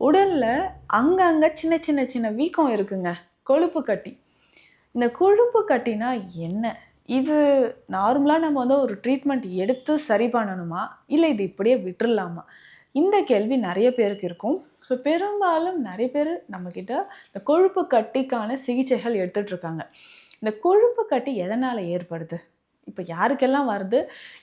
உடலில் அங்கங்கே சின்ன சின்ன சின்ன வீக்கம் இருக்குங்க. கொழுப்பு கட்டி. இந்த கொழுப்பு கட்டினா என்ன? இது நார்மலாக நம்ம வந்து ஒரு ட்ரீட்மெண்ட் எடுத்து சரி பண்ணணுமா? இல்லை இது இப்படியே விட்டுடலாமா இந்த கேள்வி நிறைய பேருக்கு இருக்கும். ஸோ பெரும்பாலும் நிறைய பேர் நம்மக்கிட்ட இந்த கொழுப்பு கட்டிக்கான சிகிச்சைகள் எடுத்துகிட்ருக்காங்க இந்த கொழுப்பு கட்டி எதனால் ஏற்படுது? இப்போ யாருக்கெல்லாம் வருது?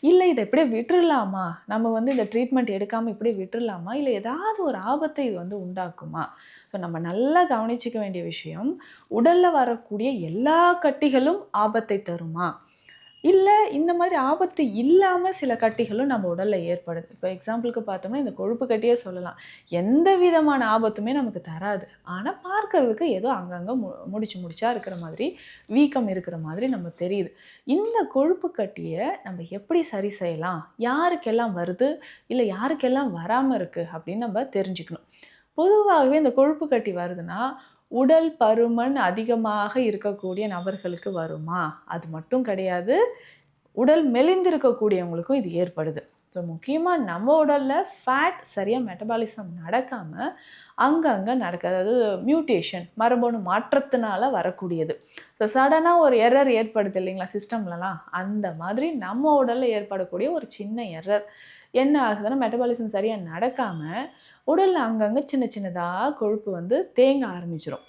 இல்லை இதை இப்படியே விட்டுடலாமா நம்ம வந்து இந்த ட்ரீட்மெண்ட் எடுக்காமல் இப்படியே விட்டுடலாமா இல்லை ஏதாவது ஒரு ஆபத்தை இது வந்து உண்டாக்குமா? ஸோ நம்ம நல்லா கவனிச்சிக்க வேண்டிய விஷயம் உடலில் வரக்கூடிய எல்லா கட்டிகளும் ஆபத்தை தருமா? இல்லை இந்த மாதிரி ஆபத்து இல்லாமல் சில கட்டிகளும் நம்ம உடலில் ஏற்படுது. இப்போ எக்ஸாம்பிளுக்கு பார்த்தோம்னா இந்த கொழுப்பு கட்டியே சொல்லலாம். எந்த விதமான ஆபத்துமே நமக்கு தராது. ஆனால் பார்க்கறதுக்கு ஏதோ அங்கங்கே மு முடிச்சு முடிச்சா இருக்கிற மாதிரி வீக்கம் இருக்கிற மாதிரி நம்ம தெரியுது. இந்த கொழுப்பு கட்டியை நம்ம எப்படி சரி செய்யலாம்? யாருக்கெல்லாம் வருது? இல்லை யாருக்கெல்லாம் வராமல் இருக்குது அப்படின்னு நம்ம தெரிஞ்சுக்கணும். பொதுவாகவே இந்த கொழுப்பு கட்டி வருதுன்னா உடல் பருமன் அதிகமாக இருக்கக்கூடிய நபர்களுக்கு வருமா? அது மட்டும் கிடையாது. உடல் மெலிந்திருக்கக்கூடியவங்களுக்கும் இது ஏற்படுது. ஸோ முக்கியமாக நம்ம உடலில் ஃபேட் சரியாக மெட்டபாலிசம் நடக்காமல் அங்கங்கே நடக்க அதாவது மியூட்டேஷன் மரபணு மாற்றத்தினால வரக்கூடியது. ஸோ சடனாக ஒரு எரர் ஏற்படுது இல்லைங்களா சிஸ்டம்லலாம் அந்த மாதிரி நம்ம உடலில் ஏற்படக்கூடிய ஒரு சின்ன எரர் என்ன ஆகுதுன்னா மெட்டபாலிசம் சரியாக நடக்காமல் உடலில் அங்கங்கே சின்ன சின்னதாக கொழுப்பு வந்து தேங்க ஆரம்பிச்சிடும்